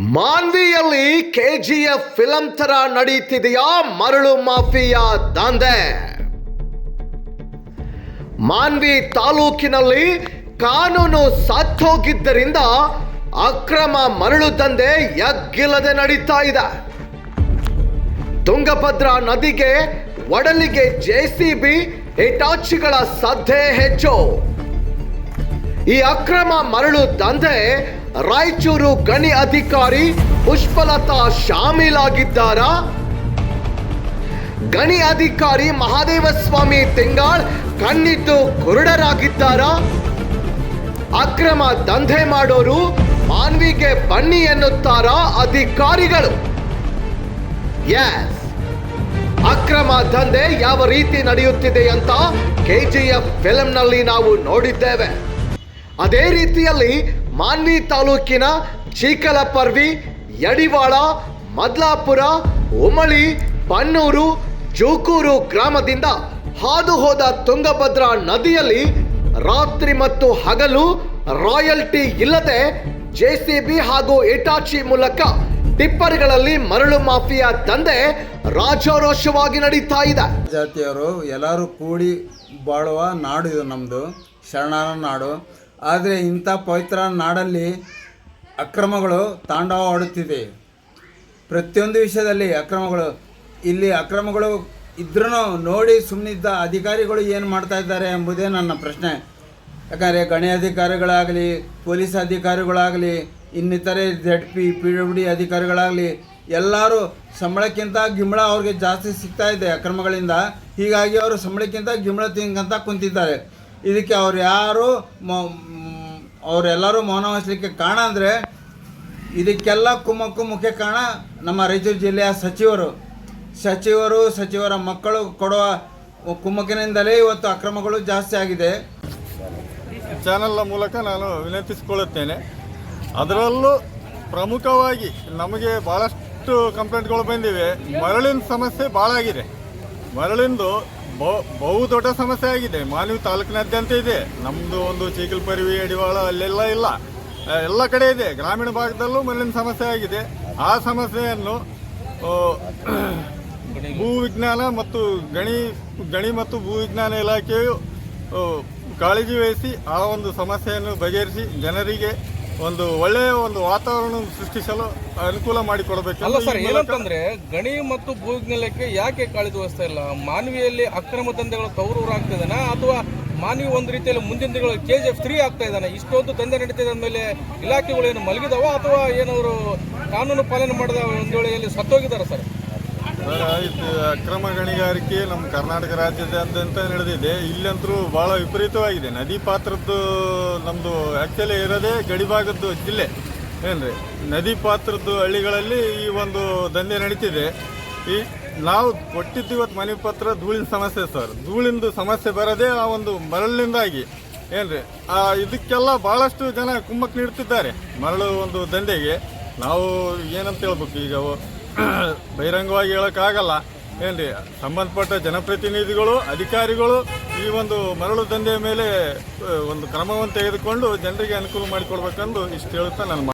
ಮಾನ್ವಿಯಲ್ಲಿ KGF film ತರ ನಡೀತಿದೆಯಾ ಮರಳು mafia ದಂಧೆ? ಮಾನ್ವಿ ತಾಲೂಕಿನಲ್ಲಿ ಕಾನೂನು ಸತ್ತೋಗಿದ್ದರಿಂದ ಅಕ್ರಮ ಮರಳು ದಂಧೆ ಎಗ್ಗಿಲ್ಲದೆ ನಡೀತಾ ಇದೆ. ತುಂಗಭದ್ರಾ ನದಿಗೆ, ಒಡಲಿಗೆ ಜೆಸಿಬಿ ಹಿಟಾಚಿಗಳ ಸದ್ದೇ ಹೆಚ್ಚು. ಈ ಅಕ್ರಮ ಮರಳು ದಂಧೆ ರಾಯಚೂರು ಗಣಿ ಅಧಿಕಾರಿ ಪುಷ್ಪಲತಾ ಶಾಮೀಲಾಗಿದ್ದಾರಾ? ಗಣಿ ಅಧಿಕಾರಿ ಮಹಾದೇವಸ್ವಾಮಿ ತಿಂಗಾಳ್ ಕಣ್ಣಿದ್ದು ಕುರುಡರಾಗಿದ್ದಾರಾ? ಅಕ್ರಮ ದಂಧೆ ಮಾಡೋರು ಮಾನ್ವಿಗೆ ಬನ್ನಿ ಎನ್ನುತ್ತಾರ ಅಧಿಕಾರಿಗಳು? ಎಸ್ ಅಕ್ರಮ ದಂಧೆ ಯಾವ ರೀತಿ ನಡೆಯುತ್ತಿದೆ ಅಂತ ಕೆಜಿಎಫ್ ಫಿಲಂನಲ್ಲಿ ನಾವು ನೋಡಿದ್ದೇವೆ. ಅದೇ ರೀತಿಯಲ್ಲಿ ಮಾನ್ವಿ ತಾಲೂಕಿನ ಚೀಕಲಪರ್ವಿ, ಯಡಿವಾಳ, ಮದ್ಲಾಪುರ, ಉಮಳಿ, ಬನ್ನೂರು, ಜೂಕೂರು ಗ್ರಾಮದಿಂದ ಹಾದು ಹೋದ ತುಂಗಭದ್ರಾ ನದಿಯಲ್ಲಿ ರಾತ್ರಿ ಮತ್ತು ಹಗಲು ರಾಯಲ್ಟಿ ಇಲ್ಲದೆ ಜೆಸಿಬಿ ಹಾಗೂ ಇಟಾಚಿ ಮೂಲಕ ಟಿಪ್ಪರ್ಗಳಲ್ಲಿ ಮರಳು ಮಾಫಿಯಾ ದಂಧೆ ರಾಜಾರೋಷವಾಗಿ ನಡೀತಾ ಇದೆ. ಜಾತಿಯವರು ಎಲ್ಲರೂ ಕೂಡಿ ಬಾಳುವ ನಾಡು ಇದು ನಮ್ಮದು ಶರಣರ ನಾಡು. ಆದರೆ ಇಂಥ ಪವಿತ್ರ ನಾಡಲ್ಲಿ ಅಕ್ರಮಗಳು ತಾಂಡವ ಆಡುತ್ತಿದೆ. ಪ್ರತಿಯೊಂದು ವಿಷಯದಲ್ಲಿ ಅಕ್ರಮಗಳು. ಇಲ್ಲಿ ಅಕ್ರಮಗಳು ಇದ್ರೂ ನೋಡಿ ಸುಮ್ಮನಿದ್ದ ಅಧಿಕಾರಿಗಳು ಏನು ಮಾಡ್ತಾ ಇದ್ದಾರೆ ಎಂಬುದೇ ನನ್ನ ಪ್ರಶ್ನೆ. ಯಾಕಂದರೆ ಗಣಿ ಅಧಿಕಾರಿಗಳಾಗಲಿ ಪೊಲೀಸ್ ಅಧಿಕಾರಿಗಳಾಗಲಿ, ಇನ್ನಿತರೆ Z P P W D ಅಧಿಕಾರಿಗಳಾಗಲಿ, ಎಲ್ಲರೂ ಸಂಬಳಕ್ಕಿಂತ ಗಿಂಬಳ ಅವ್ರಿಗೆ ಜಾಸ್ತಿ ಸಿಗ್ತಾ ಇದೆ ಅಕ್ರಮಗಳಿಂದ. ಹೀಗಾಗಿ ಅವರು ಸಂಬಳಕ್ಕಿಂತ ಗಿಂಬಳ ತಿಂಗಂತ ಕುಂತಿದ್ದಾರೆ. ಇದಕ್ಕೆ ಅವ್ರು ಯಾರು ಅವರೆಲ್ಲರೂ ಮೌನ ವಹಿಸ್ಲಿಕ್ಕೆ ಕಾರಣ ಅಂದರೆ ಇದಕ್ಕೆಲ್ಲ ಕುಮ್ಮಕ್ಕು ಮುಖ್ಯ ಕಾರಣ ನಮ್ಮ ರಾಯಚೂರು ಜಿಲ್ಲೆಯ ಸಚಿವರು. ಸಚಿವರು, ಸಚಿವರ ಮಕ್ಕಳು ಕೊಡುವ ಕುಮ್ಮಕ್ಕಿನಿಂದಲೇ ಇವತ್ತು ಅಕ್ರಮಗಳು ಜಾಸ್ತಿ ಆಗಿದೆ. ಚಾನಲ್ನ ಮೂಲಕ ನಾನು ವಿನಂತಿಸಿಕೊಳ್ಳುತ್ತೇನೆ. ಅದರಲ್ಲೂ ಪ್ರಮುಖವಾಗಿ ನಮಗೆ ಭಾಳಷ್ಟು ಕಂಪ್ಲೇಂಟ್ಗಳು ಬಂದಿವೆ. ಮರಳಿನ ಸಮಸ್ಯೆ ಭಾಳ ಆಗಿದೆ. ಮರಳಿಂದು ಬಹು ದೊಡ್ಡ ಸಮಸ್ಯೆ ಆಗಿದೆ. ಮಾನವಿ ತಾಲೂಕಿನಾದ್ಯಂತ ಇದೆ. ನಮ್ಮದು ಒಂದು ಚೀಕಲ್ಪರಿವಿ ಅಡಿವಾಳ ಅಲ್ಲೆಲ್ಲ ಇಲ್ಲ. ಎಲ್ಲ ಕಡೆ ಇದೆ. ಗ್ರಾಮೀಣ ಭಾಗದಲ್ಲೂ ಮಣ್ಣಿನ ಸಮಸ್ಯೆ ಆಗಿದೆ. ಆ ಸಮಸ್ಯೆಯನ್ನು ಭೂ ವಿಜ್ಞಾನ ಮತ್ತು ಗಣಿ ಗಣಿ ಮತ್ತು ಭೂ ವಿಜ್ಞಾನ ಇಲಾಖೆಯು ಕಾಳಜಿ ವಹಿಸಿ ಆ ಒಂದು ಸಮಸ್ಯೆಯನ್ನು ಬಗೆಹರಿಸಿ ಜನರಿಗೆ ಒಂದು ಒಳ್ಳೆಯ ಒಂದು ವಾತಾವರಣ ಸೃಷ್ಟಿಸಲು ಅನುಕೂಲ ಮಾಡಿಕೊಡಬೇಕು ಅಲ್ಲ ಸರ್ ಏನಂತಂದ್ರೆ ಗಣಿ ಮತ್ತು ಭೂಜ್ಞಾನಕ್ಕೆ ಯಾಕೆ ಕಾಳಜಿ ವಹಿಸ್ತಾ ಇಲ್ಲ ಮಾನವಿಯಲ್ಲಿ ಅಕ್ರಮ ದಂಧೆಗಳು ಕೌರವರಾಗ್ತಿದಾನ ಅಥವಾ ಮಾನವಿ ಒಂದು ರೀತಿಯಲ್ಲಿ ಮುಂದಿನ ತಿಂಗಳು ಕೆ ಜಿ ಎಫ್ ತ್ರೀ ಆಗ್ತಾ ಇದ್ದಾನೆ? ಇಷ್ಟೊಂದು ದಂಧೆ ನಡೀತಿದೆ ಅಂದಮೇಲೆ ಇಲಾಖೆಗಳು ಏನು ಮಲಗಿದಾವ ಅಥವಾ ಏನವರು ಕಾನೂನು ಪಾಲನೆ ಮಾಡಿದ ಒಂದು ವೇಳೆಯಲ್ಲಿ ಸತ್ತೋಗಿದ್ದಾರೆ ಸರ್? ಇದು ಅಕ್ರಮ ಗಣಿಗಾರಿಕೆ ನಮ್ಮ ಕರ್ನಾಟಕ ರಾಜ್ಯದಾದ್ಯಂತ ನಡೆದಿದೆ. ಇಲ್ಲಂತರೂ ಬಹಳ ವಿಪರೀತವಾಗಿದೆ. ನದಿ ಪಾತ್ರದ್ದು ನಮ್ಮದು ಆ್ಯಕ್ಚುಲಿ ಇರೋದೇ ಗಡಿಭಾಗದ್ದು ಜಿಲ್ಲೆ. ಏನ್ರಿ? ನದಿ ಪಾತ್ರದ್ದು ಹಳ್ಳಿಗಳಲ್ಲಿ ಈ ಒಂದು ದಂಧೆ ನಡೀತಿದೆ. ಈ ನಾವು ಕೊಟ್ಟಿದ್ದು ಇವತ್ತು ಮನೆ ಪತ್ರ ಧೂಳಿನ ಸಮಸ್ಯೆ ಸರ್. ಧೂಳಿಂದು ಸಮಸ್ಯೆ ಬರೋದೇ ಆ ಒಂದು ಮರಳಿನಿಂದಾಗಿ. ಏನ್ರಿ? ಆ, ಇದಕ್ಕೆಲ್ಲ ಬಹಳಷ್ಟು ಜನ ಕುಮ್ಮಕ್ ನೀಡುತ್ತಿದ್ದಾರೆ ಮರಳು ಒಂದು ದಂಧೆಗೆ. ನಾವು ಏನಂತ ಹೇಳ್ಬೇಕು ಈಗ? ಬಹಿರಂಗವಾಗಿ ಹೇಳೋಕ್ಕಾಗಲ್ಲ. ಏನ್ರಿ, ಸಂಬಂಧಪಟ್ಟ ಜನಪ್ರತಿನಿಧಿಗಳು, ಅಧಿಕಾರಿಗಳು ಈ ಒಂದು ಮರಳು ದಂಧೆಯ ಮೇಲೆ ಒಂದು ಕ್ರಮವನ್ನು ತೆಗೆದುಕೊಂಡು ಜನರಿಗೆ ಅನುಕೂಲ ಮಾಡಿಕೊಡ್ಬೇಕೆಂದು ಇಷ್ಟು ಹೇಳುತ್ತಾ ನಾನು